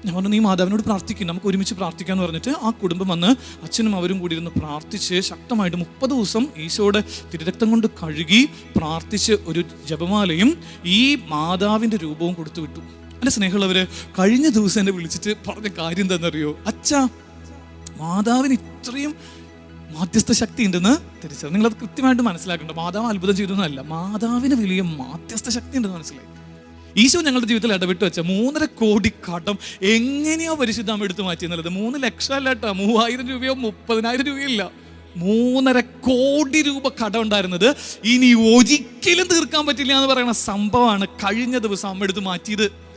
ഞാൻ പറഞ്ഞു നീ മാതാവിനോട് പ്രാർത്ഥിക്കും. നമുക്ക് ഒരുമിച്ച് പ്രാർത്ഥിക്കാന്ന് പറഞ്ഞിട്ട് ആ കുടുംബം വന്ന് അച്ഛനും അവരും കൂടി ഇരുന്ന് പ്രാർത്ഥിച്ച് ശക്തമായിട്ട് മുപ്പത് ദിവസം ഈശോയുടെ തിരുരക്തം കൊണ്ട് കഴുകി പ്രാർത്ഥിച്ച് ഒരു ജപമാലയും ഈ മാതാവിന്റെ രൂപവും കൊടുത്തു വിട്ടു. എന്റെ സ്നേഹമുള്ളവർ കഴിഞ്ഞ ദിവസം എന്നെ വിളിച്ചിട്ട് പറഞ്ഞ കാര്യം എന്താണെന്നറിയോ? അച്ഛാ മാതാവിന് ഇത്രയും മാധ്യസ്ഥ ശക്തി ഉണ്ടെന്ന് തിരിച്ചത് നിങ്ങളത് കൃത്യമായിട്ട് മനസ്സിലാക്കേണ്ട. മാതാവ് അത്ഭുതം ചെയ്തതെന്നല്ല മാതാവിന് വലിയ മാധ്യസ്ഥ ശക്തി ഉണ്ടെന്ന് മനസ്സിലായി. ഈശോ ഞങ്ങളുടെ ജീവിതത്തിൽ ഇടപെട്ട് വെച്ച മൂന്നര കോടി കടം എങ്ങനെയോ പരിശുദ്ധം എടുത്തു മാറ്റി എന്നുള്ളത്? മൂന്ന് ലക്ഷം അല്ല കേട്ടോ മൂവായിരം രൂപയോ മുപ്പതിനായിരം രൂപയോ ഇല്ല മൂന്നര കോടി രൂപ കടം ഉണ്ടായിരുന്നത് ഇനി ഒരിക്കലും തീർക്കാൻ പറ്റില്ല എന്ന് പറയുന്ന സംഭവമാണ് കഴിഞ്ഞ ദിവസം അമ്മ എടുത്ത് മാറ്റിയത്.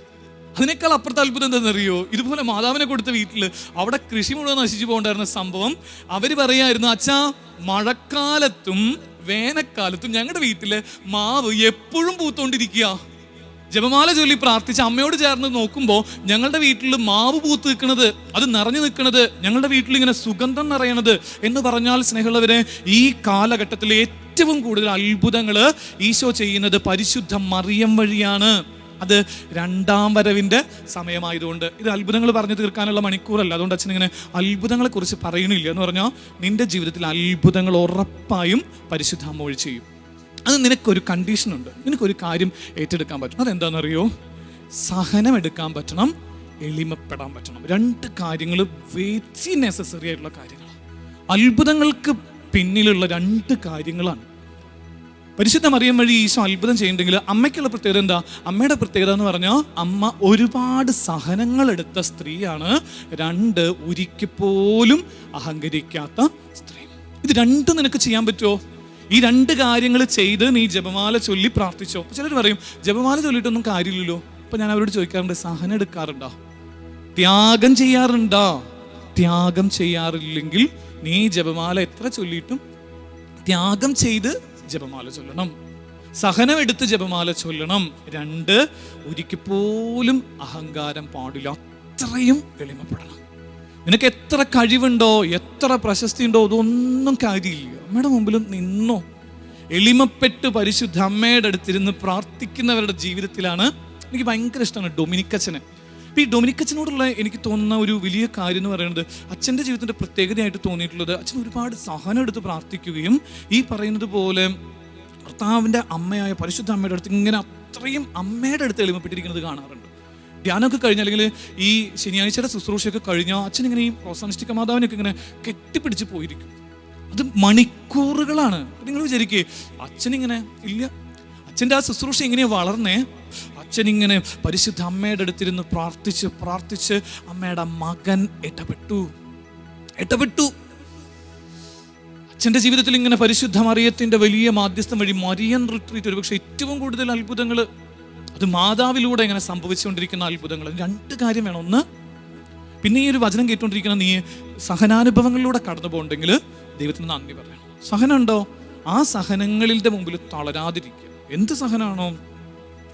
അതിനേക്കാൾ അപ്പുറത്തെ അത്ഭുതം എന്താണെന്നറിയോ? ഇതുപോലെ മാതാവിനെ കൊടുത്ത വീട്ടിൽ അവിടെ കൃഷി മുഴുവൻ നശിച്ചു പോകേണ്ടായിരുന്ന സംഭവം അവർ പറയായിരുന്നു അച്ഛാ മഴക്കാലത്തും വേനൽക്കാലത്തും ഞങ്ങളുടെ വീട്ടിൽ മാവ് എപ്പോഴും പൂത്തോണ്ടിരിക്കുക ജപമാല ചൊല്ലി പ്രാർത്ഥിച്ച് അമ്മയോട് ചേർന്ന് നോക്കുമ്പോൾ ഞങ്ങളുടെ വീട്ടിൽ മാവ് പൂത്ത് നിൽക്കുന്നത് അത് നിറഞ്ഞു നിൽക്കുന്നത് ഞങ്ങളുടെ വീട്ടിൽ ഇങ്ങനെ സുഗന്ധം നിറയണത് എന്ന് പറഞ്ഞാൽ സ്നേഹമുള്ളവരെ ഈ കാലഘട്ടത്തിൽ ഏറ്റവും കൂടുതൽ അത്ഭുതങ്ങൾ ഈശോ ചെയ്യുന്നത് പരിശുദ്ധ മറിയം വഴിയാണ്. അത് രണ്ടാം വരവിന്റെ സമയമായതുകൊണ്ട്. ഇത് അത്ഭുതങ്ങൾ പറഞ്ഞു തീർക്കാനുള്ള മണിക്കൂറല്ല. അതുകൊണ്ട് അച്ഛൻ ഇങ്ങനെ അത്ഭുതങ്ങളെ കുറിച്ച് പറയണില്ല എന്ന് പറഞ്ഞാൽ നിന്റെ ജീവിതത്തിൽ അത്ഭുതങ്ങൾ ഉറപ്പായും പരിശുദ്ധ അമ്മ വഴി ചെയ്യും. അത് നിനക്കൊരു കണ്ടീഷനുണ്ട് നിനക്കൊരു കാര്യം ഏറ്റെടുക്കാൻ പറ്റും. അതെന്താണെന്നറിയോ? സഹനം എടുക്കാൻ പറ്റണം എളിമപ്പെടാൻ പറ്റണം. രണ്ട് കാര്യങ്ങൾ വെരി നെസസറി ആയിട്ടുള്ള കാര്യങ്ങൾ അത്ഭുതങ്ങൾക്ക് പിന്നിലുള്ള രണ്ട് കാര്യങ്ങളാണ്. പരിശുദ്ധ മറിയം വഴി ഈശോ അത്ഭുതം ചെയ്യുന്നുണ്ടെങ്കിൽ അമ്മയ്ക്കുള്ള പ്രത്യേകത എന്താ? അമ്മയുടെ പ്രത്യേകത എന്ന് പറഞ്ഞാൽ അമ്മ ഒരുപാട് സഹനങ്ങൾ എടുത്ത സ്ത്രീയാണ്. രണ്ട് ഉരിക്ക് പോലും അഹങ്കരിക്കാത്ത സ്ത്രീ. ഇത് രണ്ടും നിനക്ക് ചെയ്യാൻ പറ്റുമോ ഈ രണ്ട് കാര്യങ്ങൾ ചെയ്ത് നീ ജപമാല ചൊല്ലി പ്രാർത്ഥിച്ചോ? ചിലർ പറയും ജപമാല ചൊല്ലിയിട്ടൊന്നും കാര്യമില്ലല്ലോ. അപ്പൊ ഞാൻ അവരോട് ചോദിക്കാറുണ്ട് സഹനം എടുക്കാറുണ്ടോ? ത്യാഗം ചെയ്യാറുണ്ടോ? ത്യാഗം ചെയ്യാറില്ലെങ്കിൽ നീ ജപമാല എത്ര ചൊല്ലിയിട്ടും ത്യാഗം ചെയ്ത് ജപമാല ചൊല്ലണം സഹനം എടുത്ത് ജപമാല ചൊല്ലണം രണ്ട് ഒരിക്കൽ പോലും അഹങ്കാരം പാടില്ല. അത്രയും എളിമപ്പെടണം നിനക്ക് എത്ര കഴിവുണ്ടോ എത്ര പ്രശസ്തി ഉണ്ടോ അതൊന്നും കാര്യമില്ല. അമ്മയുടെ മുമ്പിൽ നിന്നോ. എളിമപ്പെട്ട് പരിശുദ്ധ അമ്മയുടെ അടുത്തിരുന്ന് പ്രാർത്ഥിക്കുന്നവരുടെ ജീവിതത്തിലാണ് എനിക്ക് ഭയങ്കര ഇഷ്ടമാണ് ഡൊമിനിക്കച്ചന്. ഇപ്പം ഈ ഡൊമിനിക്കച്ചനോടുള്ള എനിക്ക് തോന്നുന്ന ഒരു വലിയ കാര്യം എന്ന് പറയുന്നത് അച്ഛന്റെ ജീവിതത്തിന്റെ പ്രത്യേകതയായിട്ട് തോന്നിയിട്ടുള്ളത് അച്ഛൻ ഒരുപാട് സഹനം എടുത്ത് പ്രാർത്ഥിക്കുകയും ഈ പറയുന്നത് പോലെ കർത്താവിന്റെ അമ്മയായ പരിശുദ്ധ അമ്മയുടെ അടുത്ത് ഇങ്ങനെ അത്രയും അമ്മയുടെ അടുത്ത് എളിമപ്പെട്ടിരിക്കുന്നത് കാണാറുണ്ട്. ധ്യാനമൊക്കെ കഴിഞ്ഞ അല്ലെങ്കിൽ ഈ ശനിയാഴ്ചയുടെ ശുശ്രൂഷയൊക്കെ കഴിഞ്ഞാൽ അച്ഛൻ ഇങ്ങനെ ഈ പ്രോസാനിഷ്ഠിക്ക മാതാവിനൊക്കെ ഇങ്ങനെ കെട്ടിപ്പിടിച്ച് പോയിരിക്കും. അത് മണിക്കൂറുകളാണ്. നിങ്ങൾ വിചാരിക്കേ അച്ഛനിങ്ങനെ ഇല്ല. അച്ഛന്റെ ആ ശുശ്രൂഷ ഇങ്ങനെ വളർന്നേ? അച്ഛൻ ഇങ്ങനെ പരിശുദ്ധ അമ്മയുടെ അടുത്തിരുന്ന് പ്രാർത്ഥിച്ച് പ്രാർത്ഥിച്ച് അമ്മയുടെ മകൻ ഇടപെട്ടു. ഇടപെട്ടു. അച്ഛന്റെ ജീവിതത്തിൽ ഇങ്ങനെ പരിശുദ്ധ മറിയത്തിന്റെ വലിയ മാധ്യസ്ഥം വഴി മരിയൻ റിട്രീറ്റ് ഒരുപക്ഷെ ഏറ്റവും കൂടുതൽ അത്ഭുതങ്ങൾ അത് മാതാവിലൂടെ ഇങ്ങനെ സംഭവിച്ചുകൊണ്ടിരിക്കുന്ന അത്ഭുതങ്ങൾ. രണ്ട് കാര്യം വേണം. ഒന്ന് പിന്നെ ഈ ഒരു വചനം കേട്ടുകൊണ്ടിരിക്കുന്ന നീ സഹനാനുഭവങ്ങളിലൂടെ കടന്നു പോകണ്ടെങ്കിൽ ദൈവത്തിന് നന്ദി പറയണം. സഹനം ഉണ്ടോ ആ സഹനങ്ങളിന്റെ മുമ്പിൽ തളരാതിരിക്കുക. എന്ത് സഹനാണോ?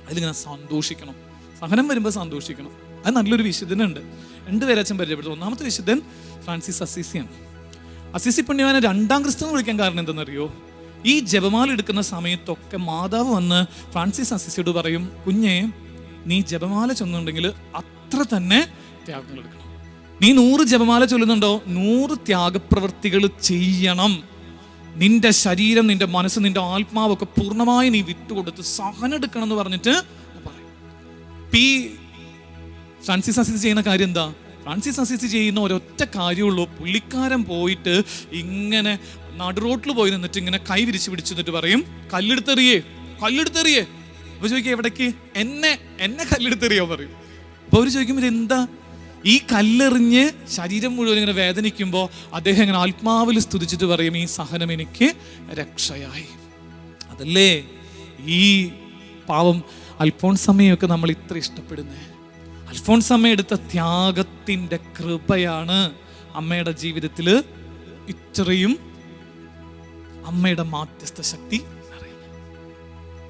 അതിലിങ്ങനെ സന്തോഷിക്കണം. സഹനം വരുമ്പോൾ സന്തോഷിക്കണം. അത് നല്ലൊരു വിശുദ്ധനുണ്ട്. രണ്ട് പേരെ അച്ഛൻ പരിചയപ്പെടുത്തും. ഒന്നാമത്തെ വിശുദ്ധൻ ഫ്രാൻസിസ് അസീസിയാണ്. അസീസി പുണ്യവാനെ രണ്ടാം ക്രിസ്തു വിളിക്കാൻ കാരണം എന്തെന്നറിയോ? ഈ ജപമാല എടുക്കുന്ന സമയത്തൊക്കെ മാതാവ് വന്ന് ഫ്രാൻസിസ് അസീസിയോട് പറയും കുഞ്ഞെ നീ ജപമാല ചെന്നുണ്ടെങ്കിൽ അത്ര തന്നെ ത്യാഗങ്ങൾ എടുക്കണം. നീ നൂറ് ജപമാല ചൊല്ലുന്നുണ്ടോ? നൂറ് ത്യാഗപ്രവർത്തികൾ ചെയ്യണം. നിന്റെ ശരീരം നിന്റെ മനസ്സ് നിന്റെ ആത്മാവൊക്കെ പൂർണമായി നീ വിട്ടുകൊടുത്ത് സഹനം എടുക്കണം എന്ന് പറഞ്ഞിട്ട് ഇപ്പൊ ഫ്രാൻസിസ് അസിസ് ചെയ്യുന്ന കാര്യം എന്താ? ഫ്രാൻസിസ് അസിസ് ചെയ്യുന്ന ഒരൊറ്റ കാര്യമുള്ളൂ. പുള്ളിക്കാരൻ പോയിട്ട് ഇങ്ങനെ നടുറോട്ടിൽ പോയി നിന്നിട്ട് ഇങ്ങനെ കൈ വിരിച്ച് പിടിച്ചു നിന്നിട്ട് പറയും കല്ലെടുത്തെറിയേ കല്ലെടുത്തെറിയേ. അപ്പൊ ചോദിക്കുക എവിടേക്ക്? എന്നെ എന്നെ കല്ലെടുത്തെറിയോ? പറയും. അപ്പൊ അവർ ചോദിക്കുമ്പോൾ എന്താ ഈ കല്ലെറിഞ്ഞ് ശരീരം മുഴുവൻ ഇങ്ങനെ വേദനിക്കുമ്പോൾ അദ്ദേഹം ഇങ്ങനെ ആത്മാവിൽ സ്തുതിച്ചിട്ട് പറയും ഈ സഹനം എനിക്ക് രക്ഷയായി. അതല്ലേ? ഈ പാവം അൽഫോൺസമ്മയൊക്കെ നമ്മൾ ഇത്ര ഇഷ്ടപ്പെടുന്നത് അൽഫോൺസമ്മ എടുത്ത ത്യാഗത്തിന്റെ കൃപയാണ് അമ്മയുടെ ജീവിതത്തിൽ ഇത്രയും അമ്മയുടെ മാധ്യസ്ഥ ശക്തി.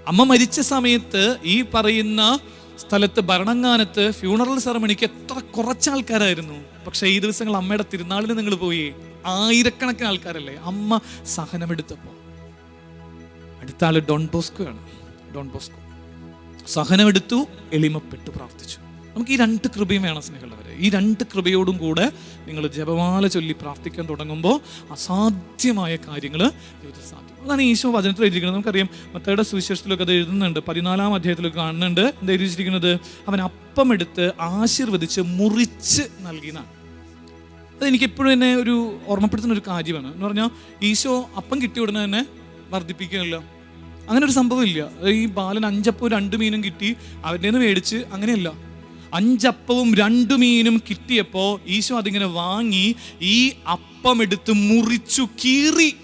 അമ്മ മരിച്ച സമയത്ത് ഈ പറയുന്ന സ്ഥലത്ത് ഭരണങ്ങാനത്ത് ഫ്യൂണറൽ സെറമണിക്ക് എത്ര കുറച്ച് ആൾക്കാരായിരുന്നു പക്ഷേ ഈ ദിവസങ്ങൾ അമ്മയുടെ തിരുനാളിന് നിങ്ങൾ പോയി ആയിരക്കണക്കിന് ആൾക്കാരല്ലേ? അമ്മ സഹനമെടുത്തപ്പോൾ അടുത്ത ആൾ ഡോൺ ബോസ്കോ ആണ്. Don Bosco. സഹനമെടുത്തു എളിമപ്പെട്ടു പ്രാർത്ഥിച്ചു. നമുക്ക് ഈ രണ്ട് കൃപയും വേണം സ്നേഹമുള്ളവരെ. ഈ രണ്ട് കൃപയോടും കൂടെ നിങ്ങൾ ജപമാല ചൊല്ലി പ്രാർത്ഥിക്കാൻ തുടങ്ങുമ്പോൾ അസാധ്യമായ കാര്യങ്ങൾ ജീവിതത്തിൽ സാധിക്കും അതാണ് ഈശോ വചനത്തിൽ എഴുതിയിരിക്കുന്നത്. നമുക്കറിയാം മത്തയുടെ സുവിശേഷത്തിലൊക്കെ അത് എഴുതുന്നുണ്ട്. പതിനാലാം അധ്യായത്തിലൊക്കെ കാണുന്നുണ്ട്. എന്താ എഴുതിയിരിക്കുന്നത്? അവൻ അപ്പം എടുത്ത് ആശീർവദിച്ച് മുറിച്ച് നൽകിയെന്നാണ് അതെനിക്ക് എപ്പോഴും എന്നെ ഒരു ഓർമ്മപ്പെടുത്തുന്ന ഒരു കാര്യമാണ്. എന്ന് പറഞ്ഞാൽ ഈശോ അപ്പം കിട്ടിയ ഉടനെ തന്നെ വർദ്ധിപ്പിക്കുകയല്ല അങ്ങനെ ഒരു സംഭവം ഇല്ല. ഈ ബാലൻ അഞ്ചപ്പോ രണ്ട് മീനും കിട്ടി അവന്റെ നിന്ന് മേടിച്ച് അങ്ങനെയല്ല. അഞ്ചപ്പവും രണ്ട് മീനും കിട്ടിയപ്പോൾ ഈശോ അതിങ്ങനെ വാങ്ങി ഈ അപ്പം എടുത്ത് മുറിച്ചു കീറി.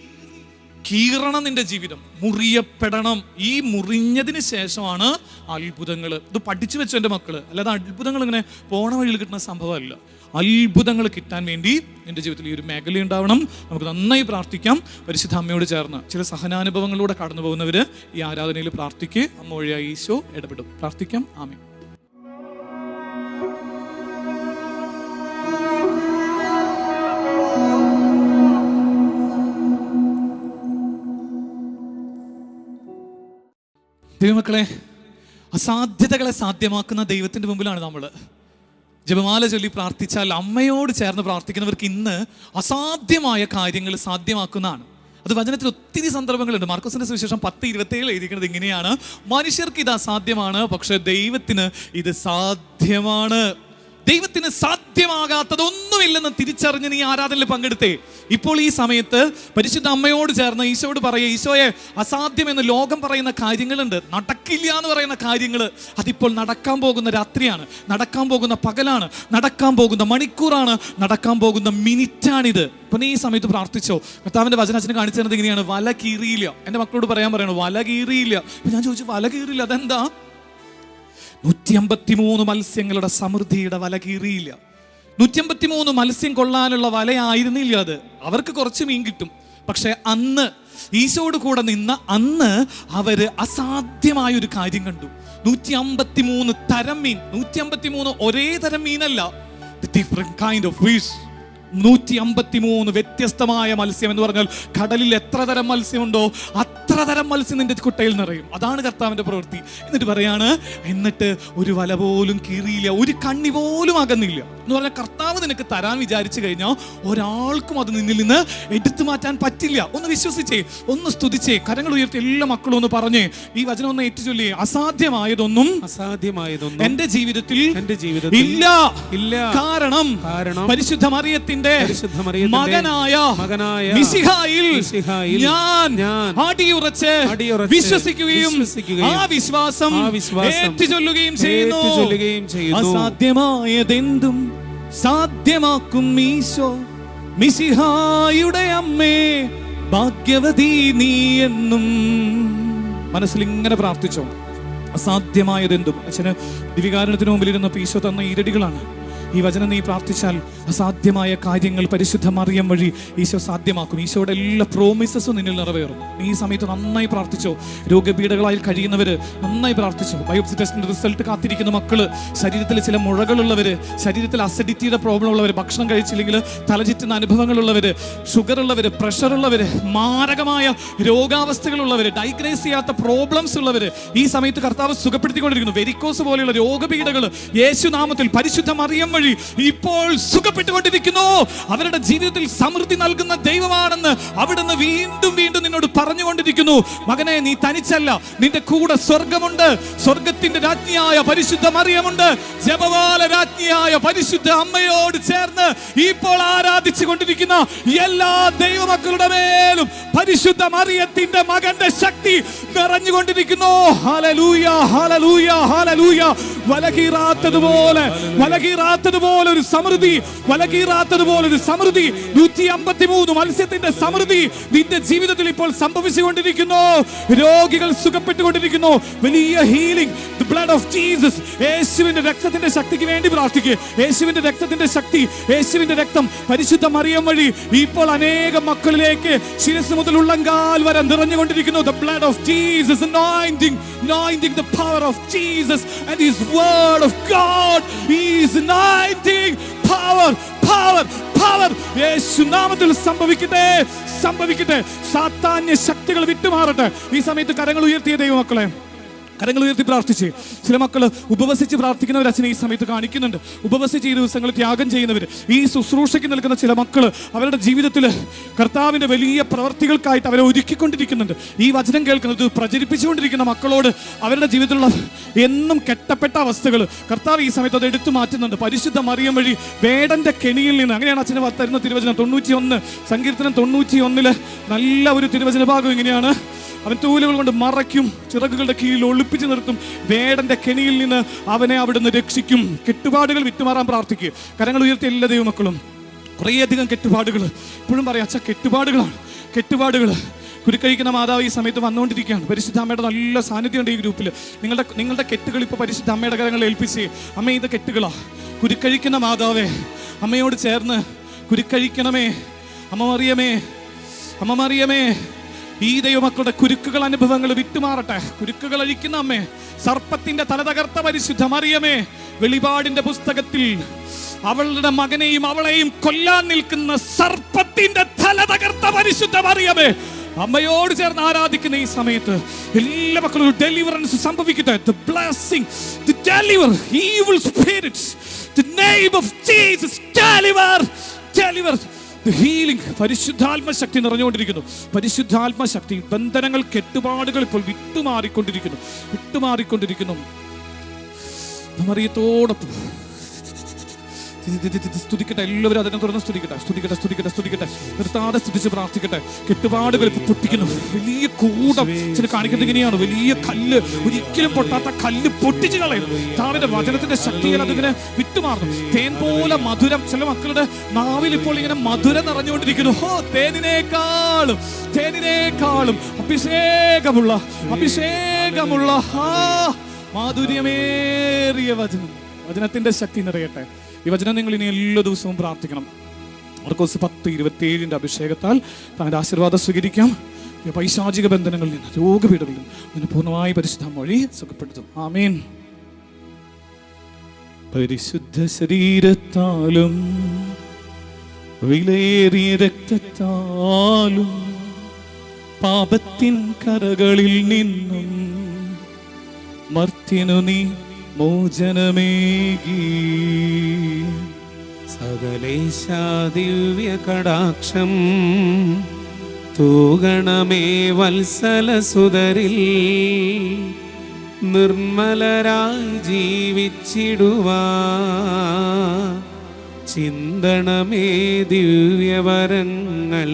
കീറണം നിന്റെ ജീവിതം. മുറിയപ്പെടണം. ഈ മുറിഞ്ഞതിന് ശേഷമാണ് അത്ഭുതങ്ങൾ ഇത് പഠിച്ചു വെച്ചു എന്റെ മക്കൾ? അല്ലാതെ അത്ഭുതങ്ങൾ ഇങ്ങനെ പോണ വഴിയിൽ കിട്ടുന്ന സംഭവമല്ല. അത്ഭുതങ്ങൾ കിട്ടാൻ വേണ്ടി എന്റെ ജീവിതത്തിൽ ഈ ഒരു മേഖല ഉണ്ടാവണം. നമുക്ക് നന്നായി പ്രാർത്ഥിക്കാം. പരിശുദ്ധ അമ്മയോട് ചേർന്ന് ചില സഹനാനുഭവങ്ങളിലൂടെ കടന്നു പോകുന്നവർ ഈ ആരാധനയിൽ പ്രാർത്ഥിക്കുക അമ്മ വഴിയായി ഈശോ ഇടപെടും. പ്രാർത്ഥിക്കാം. ആമേ ദൈവമക്കളെ അസാധ്യതകളെ സാധ്യമാക്കുന്ന ദൈവത്തിന്റെ മുമ്പിലാണ് നമ്മൾ ജപമാല ചൊല്ലി പ്രാർത്ഥിച്ചാൽ അമ്മയോട് ചേർന്ന് പ്രാർത്ഥിക്കുന്നവർക്ക് ഇന്ന് അസാധ്യമായ കാര്യങ്ങൾ സാധ്യമാക്കുന്നതാണ്. അത് വചനത്തിൽ ഒത്തിരി സന്ദർഭങ്ങളുണ്ട്. മാർക്കോസിന്റെ സുവിശേഷം പത്ത് ഇരുപത്തേഴ് എഴുതിക്കുന്നത് ഇങ്ങനെയാണ്. മനുഷ്യർക്ക് ഇത് അസാധ്യമാണ് പക്ഷെ ദൈവത്തിന് ഇത് സാധ്യമാണ്. ദൈവത്തിന് സാധ്യമാകാത്തതൊന്നുമില്ലെന്ന് തിരിച്ചറിഞ്ഞ് നീ ആരാധനയിൽ പങ്കെടുത്തേ. ഇപ്പോൾ ഈ സമയത്ത് പരിശുദ്ധ അമ്മയോട് ചേർന്ന് ഈശോയോട് പറയുക ഈശോയെ അസാധ്യമെന്ന് ലോകം പറയുന്ന കാര്യങ്ങളുണ്ട്. നടക്കില്ല എന്ന് പറയുന്ന കാര്യങ്ങൾ അതിപ്പോൾ നടക്കാൻ പോകുന്ന രാത്രിയാണ്. നടക്കാൻ പോകുന്ന പകലാണ്. നടക്കാൻ പോകുന്ന മണിക്കൂറാണ്. നടക്കാൻ പോകുന്ന മിനിറ്റാണിത്. അപ്പം നീ ഈ സമയത്ത് പ്രാർത്ഥിച്ചോ? കർത്താവിന്റെ വചനത്തിന് കാണിച്ചു തരുന്നത് ഇങ്ങനെയാണ്. വല കീറിയില്ല എന്റെ മക്കളോട് പറയാൻ പറയണു വല കീറിയില്ല ഞാൻ ചോദിച്ചു വല കീറിയില്ല അതെന്താ? നൂറ്റി അമ്പത്തി മൂന്ന് മത്സ്യങ്ങളുടെ സമൃദ്ധിയുടെ വല കീറിയില്ല. നൂറ്റി അമ്പത്തി മൂന്ന് മത്സ്യം കൊള്ളാനുള്ള വലയായിരുന്നില്ല അത്. അവർക്ക് കുറച്ച് മീൻ കിട്ടും. പക്ഷെ അന്ന് ഈശോട് കൂടെ നിന്ന അന്ന് അവർ അസാധ്യമായ ഒരു കാര്യം കണ്ടു. നൂറ്റി അമ്പത്തി മൂന്ന് തരം മീൻ. നൂറ്റി അമ്പത്തി മൂന്ന് ഒരേ തരം മീനല്ല. ഡിഫറെന്റ് കൈൻഡ് ഓഫ് ഫിഷ് നൂറ്റി അമ്പത്തി മൂന്ന് വ്യത്യസ്തമായ മത്സ്യം എന്ന് പറഞ്ഞാൽ കടലിൽ എത്ര തരം മത്സ്യമുണ്ടോ അത്ര തരം മത്സ്യം നിന്റെ കുട്ടയിൽ നിറയും. അതാണ് കർത്താവിന്റെ പ്രവൃത്തി. എന്നിട്ട് പറയാണ് എന്നിട്ട് ഒരു വല പോലും കീറിയില്ല ഒരു കണ്ണി പോലും അകന്നില്ല. എന്ന് പറഞ്ഞാൽ കർത്താവ് നിനക്ക് തരാൻ വിചാരിച്ചു കഴിഞ്ഞാൽ ഒരാൾക്കും അത് നിന്നിൽ നിന്ന് എടുത്തു മാറ്റാൻ പറ്റില്ല. ഒന്ന് വിശ്വസിച്ചേ ഒന്ന് സ്തുതിച്ചേ കരങ്ങൾ ഉയർത്തി എല്ലാ മക്കളും ഒന്ന് പറഞ്ഞേ ഈ വചനം ഒന്ന് ഏറ്റുചൊല്ലിയേ അസാധ്യമായതൊന്നും അസാധ്യമായതൊന്നും എന്റെ ജീവിതത്തിൽ എന്റെ ജീവിതത്തിൽ ഇല്ല. ഇല്ല. കാരണം കാരണം പരിശുദ്ധ മറിയത്തിന്റെ പരിശുദ്ധ മറിയത്തിന്റെ മകനായ മകനായ മിസിഹായിൽ ഞാൻ അടിയുറച്ച് വിശ്വസിക്കുകയും ആ വിശ്വാസം ചൊല്ലുകയും വിശ്വാസം ഏറ്റുചൊല്ലുകയും ചെയ്യുന്നു. അസാധ്യമായതെന്തും സാധ്യമാക്കും ഈശോ. മിസിഹായുടെ അമ്മേ ഭാഗ്യവതി നീ എന്നും. മനസ്സിൽ ഇങ്ങനെ പ്രാർത്ഥിച്ചോ. അസാധ്യമായതെന്തും. അച്ഛന് ദിവികാരണത്തിന് മുമ്പിലിരുന്ന ഈശോ തന്ന ഈരടികളാണ്. ഈ വചനം നീ പ്രാർത്ഥിച്ചാൽ അസാധ്യമായ കാര്യങ്ങൾ പരിശുദ്ധ മറിയം വഴി ഈശോ സാധ്യമാക്കും. ഈശോയുടെ എല്ലാ പ്രോമിസസും നിന്നിൽ നിറവേറും. നീ ഈ സമയത്ത് നന്നായി പ്രാർത്ഥിച്ചോ. രോഗപീഠകളായി കഴിയുന്നവര് നന്നായി പ്രാർത്ഥിച്ചോ. ബയോപ്സി ടെസ്റ്റിന്റെ റിസൾട്ട് കാത്തിരിക്കുന്ന മക്കൾ ശരീരത്തിൽ ചില മുഴകളുള്ളവർ ശരീരത്തിൽ അസിഡിറ്റിയുടെ പ്രോബ്ലം ഉള്ളവർ ഭക്ഷണം കഴിച്ചില്ലെങ്കിൽ തലചുറ്റുന്ന അനുഭവങ്ങളുള്ളവർ ഷുഗർ ഉള്ളവർ പ്രഷർ ഉള്ളവര് മാരകമായ രോഗാവസ്ഥകളുള്ളവർ ഡയഗ്നൈസ് ചെയ്യാത്ത പ്രോബ്ലംസ് ഉള്ളവർ ഈ സമയത്ത് കർത്താവ് സുഖപ്പെടുത്തിക്കൊണ്ടിരിക്കുന്നു. വെരിക്കോസ് പോലെയുള്ള രോഗപീഠകൾ യേശുനാമത്തിൽ പരിശുദ്ധ മറിയം വഴി ഇപ്പോൾ സുഖപ്പെട്ടുകൊണ്ടിരിക്കുന്നു. അവരുടെ ജീവിതത്തിൽ സമൃദ്ധി നൽകുന്ന ദൈവമാണെന്ന് അവിടുന്ന് വീണ്ടും വീണ്ടും നിന്നോട് പറഞ്ഞുകൊണ്ടിരിക്കുന്നു. മകനെ നീ തനിച്ചല്ല. നിന്റെ കൂടെ സ്വർഗമുണ്ട്. സ്വർഗത്തിന്റെ രാജ്ഞിയായ പരിശുദ്ധ മറിയമുണ്ട്. ജപവാല രാജ്ഞിയായ പരിശുദ്ധ അമ്മയോട് ചേർന്ന് ഇപ്പോൾ ആരാധിച്ചു കൊണ്ടിരിക്കുന്ന എല്ലാ ദൈവമക്കളുടെ മേലും പരിശുദ്ധ മറിയത്തിന്റെ മകന്റെ ശക്തി നിറഞ്ഞുകൊണ്ടിരിക്കുന്നു. ഹലലൂയ ഹലലൂയ ഹലലൂയ വലകീറാത്തതുപോലെ വലകീറാത്തതുപോലെ ഒരു സമൃദ്ധി വലകീറാത്തതുപോലെ ഒരു സമൃദ്ധി നൂറ്റി അമ്പത്തി മൂന്ന് മത്സ്യത്തിന്റെ സമൃദ്ധി നിന്റെ ജീവിതത്തിൽ ഇപ്പോൾ സംഭവിച്ചുകൊണ്ടിരിക്കുന്നു. രോഗികൾ സുഖപ്പെട്ടുകൊണ്ടിരിക്കുന്നു. വലിയ ഹീലിംഗ് ബ്ലഡ് ഓഫ് ജീസസ് യേശുവിന്റെ രക്തത്തിന്റെ ശക്തിക്ക് വേണ്ടി പ്രാർത്ഥിക്കുക യേശുവിന്റെ രക്തത്തിന്റെ ശക്തി യേശുവിന്റെ രക്തം പരിശുദ്ധ മറിയം വഴി ഇപ്പോൾ അനേകം മക്കളിലേക്ക് ശിരസ് മുതൽ ഉള്ളങ്കാൽ വരെ നിറഞ്ഞുകൊണ്ടിരിക്കുന്നു. The blood of Jesus anointing anointing the power of Jesus and his word of God is anointing power power power. യേശുനാമത്തിൽ സംഭവിക്കട്ടെ സംഭവിക്കട്ടെ. സാത്താന്യ ശക്തികൾ വിട്ടുമാറട്ടെ. ഈ സമയത്ത് കരങ്ങൾ ഉയർത്തിയ ദൈവമക്കളെ. കരങ്ങൾ ഉയർത്തി പ്രാർത്ഥിച്ച് ചില മക്കൾ ഉപവസിച്ച് പ്രാർത്ഥിക്കുന്നവർ അച്ഛനെ ഈ സമയത്ത് കാണിക്കുന്നുണ്ട്. ഉപവസിച്ച് ഈ ദിവസങ്ങൾ ത്യാഗം ചെയ്യുന്നവർ ഈ ശുശ്രൂഷയ്ക്ക് നിൽക്കുന്ന ചില മക്കൾ അവരുടെ ജീവിതത്തിൽ കർത്താവിന്റെ വലിയ പ്രവർത്തികൾക്കായിട്ട് അവരെ ഒരുക്കിക്കൊണ്ടിരിക്കുന്നുണ്ട്. ഈ വചനം കേൾക്കുന്നത് പ്രചരിപ്പിച്ചുകൊണ്ടിരിക്കുന്ന മക്കളോട് അവരുടെ ജീവിതത്തിലുള്ള എന്നും കെട്ടപ്പെട്ട അവസ്ഥകൾ കർത്താവ് ഈ സമയത്ത് അത് എടുത്തു മാറ്റുന്നുണ്ട്. പരിശുദ്ധ മറിയം വഴി വേടന്റെ കെണിയിൽ നിന്ന് അങ്ങനെയാണ് അച്ഛന് തരുന്ന തിരുവചനം. തൊണ്ണൂറ്റി ഒന്ന് സങ്കീർത്തനം തൊണ്ണൂറ്റി ഒന്നിൽ നല്ല ഒരു തിരുവചന ഭാഗം ഇങ്ങനെയാണ്. അവൻ തൂലുകൾ കൊണ്ട് മറയ്ക്കും ചിറകുകളുടെ കീഴിൽ ഒളിപ്പിച്ചു നിർത്തും വേടന്റെ കെണിയിൽ നിന്ന് അവനെ അവിടുന്ന് രക്ഷിക്കും. കെട്ടുപാടുകൾ വിട്ടുമാറാൻ പ്രാർത്ഥിക്കുക കരങ്ങൾ ഉയർത്തിയ എല്ലാ ദൈവമക്കളും കുറേയധികം കെട്ടുപാടുകൾ. ഇപ്പോഴും പറയാം അച്ഛ കെട്ടുപാടുകളാണ് കെട്ടുപാടുകൾ. കുരുക്കഴിക്കുന്ന മാതാവ് ഈ സമയത്ത് വന്നുകൊണ്ടിരിക്കുകയാണ്. പരിശുദ്ധ അമ്മയുടെ നല്ല സാന്നിധ്യമുണ്ട് ഈ ഗ്രൂപ്പിൽ നിങ്ങളുടെ നിങ്ങളുടെ കെട്ടുകൾ ഇപ്പോൾ പരിശുദ്ധ അമ്മയുടെ കരങ്ങളിൽ ഏൽപ്പിച്ച് അമ്മ ഇത് കെട്ടുകളാ. കുരുക്കഴിക്കുന്ന മാതാവേ അമ്മയോട് ചേർന്ന് കുരുക്കഴിക്കണമേ. അമ്മ മറിയമേ അമ്മ മറിയമേ. ഈ ദൈവമക്കളുടെ കുരുക്കുകൾ അനുഭവങ്ങൾ വിട്ടുമാറട്ടെ. കുരുക്കുകൾ അഴിക്കുന്ന അമ്മേ സർപ്പത്തിന്റെ തല തകർത്ത പരിശുദ്ധ മറിയമേ വെളിപാടിന്റെ പുസ്തകത്തിൽ അവളുടെ മകനെയും അവളെയും കൊല്ലാൻ നിൽക്കുന്ന സർപ്പത്തിന്റെ തല തകർത്ത പരിശുദ്ധ മറിയമേ അമ്മയോട് ചേർന്ന് ആരാധിക്കുന്ന ഈ സമയത്ത് എല്ലാ മക്കളും ഒരു ഡെലിവറൻസ് സംഭവിക്കട്ടെ. The blessing the deliver evil spirits the name of Jesus deliver deliver. Healing പരിശുദ്ധാത്മശക്തി നിറഞ്ഞുകൊണ്ടിരിക്കുന്നു. പരിശുദ്ധാത്മശക്തി ബന്ധനങ്ങൾ കെട്ടുപാടുകൾ ഇപ്പോൾ വിട്ടുമാറിക്കൊണ്ടിരിക്കുന്നു. വിട്ടുമാറിക്കൊണ്ടിരിക്കുന്നു. മറിയത്തോടൊപ്പം സ്തുതിക്കട്ടെ എല്ലാവരും അതിനെ തുടർന്ന് സ്തുതിക്കട്ടെ സ്തുതിക്കട്ടെ സ്തുതിക്കട്ടെ സ്തുതിക്കട്ടെ. നിർത്താതെ സ്തുതിച്ച് പ്രാർത്ഥിക്കട്ടെ. കെട്ടുപാടുകൾ പൊട്ടിക്കുന്നു. വലിയ കൂടം ചില കാണിക്കുന്നത് ഇങ്ങനെയാണ്. വലിയ കല്ല് ഒരിക്കലും പൊട്ടാത്ത കല്ല് പൊട്ടിച്ച് കളയും. താവിന്റെ വചനത്തിന്റെ ശക്തിയിൽ അതിങ്ങനെ വിട്ടുമാറുന്നു. തേൻ പോലെ മധുരം ചില മക്കളുടെ നാവിൽ ഇപ്പോൾ ഇങ്ങനെ മധുരം നിറഞ്ഞുകൊണ്ടിരിക്കുന്നു. ഹോ തേനിനേക്കാളും തേനിനേക്കാളും അഭിഷേകമുള്ള അഭിഷേകമുള്ള മാധുര്യമേറിയ വചനം. വചനത്തിന്റെ ശക്തി നിറയട്ടെ. ഈ വചനം നിങ്ങൾ ഇനി എല്ലാ ദിവസവും പ്രാർത്ഥിക്കണം. മർക്കോസ് പത്ത് ഇരുപത്തിയേഴിന്റെ അഭിഷേകത്താൽ തന്റെ ആശീർവാദം സ്വീകരിക്കാം. പൈശാചിക ബന്ധനങ്ങളിൽ നിന്ന് രോഗപീഠകളിൽ നിന്ന് അതിന് പൂർണമായി പരിശുദ്ധ വഴി സുഖപ്പെടുത്തും. ആമീൻ. പരിശുദ്ധ ശരീരത്താലും വിലയേറിയ രക്തത്താലും പാപത്തിൻ കരകളിൽ നിന്നും മർത്തിനു നീ മോചനമേകി. സകലേശാ ദിവ്യ കടാക്ഷം തൂകണമേ നിർമ്മലരായി ജീവിച്ചിടുവാ. ചിന്തണമേ ദിവ്യവരങ്ങൾ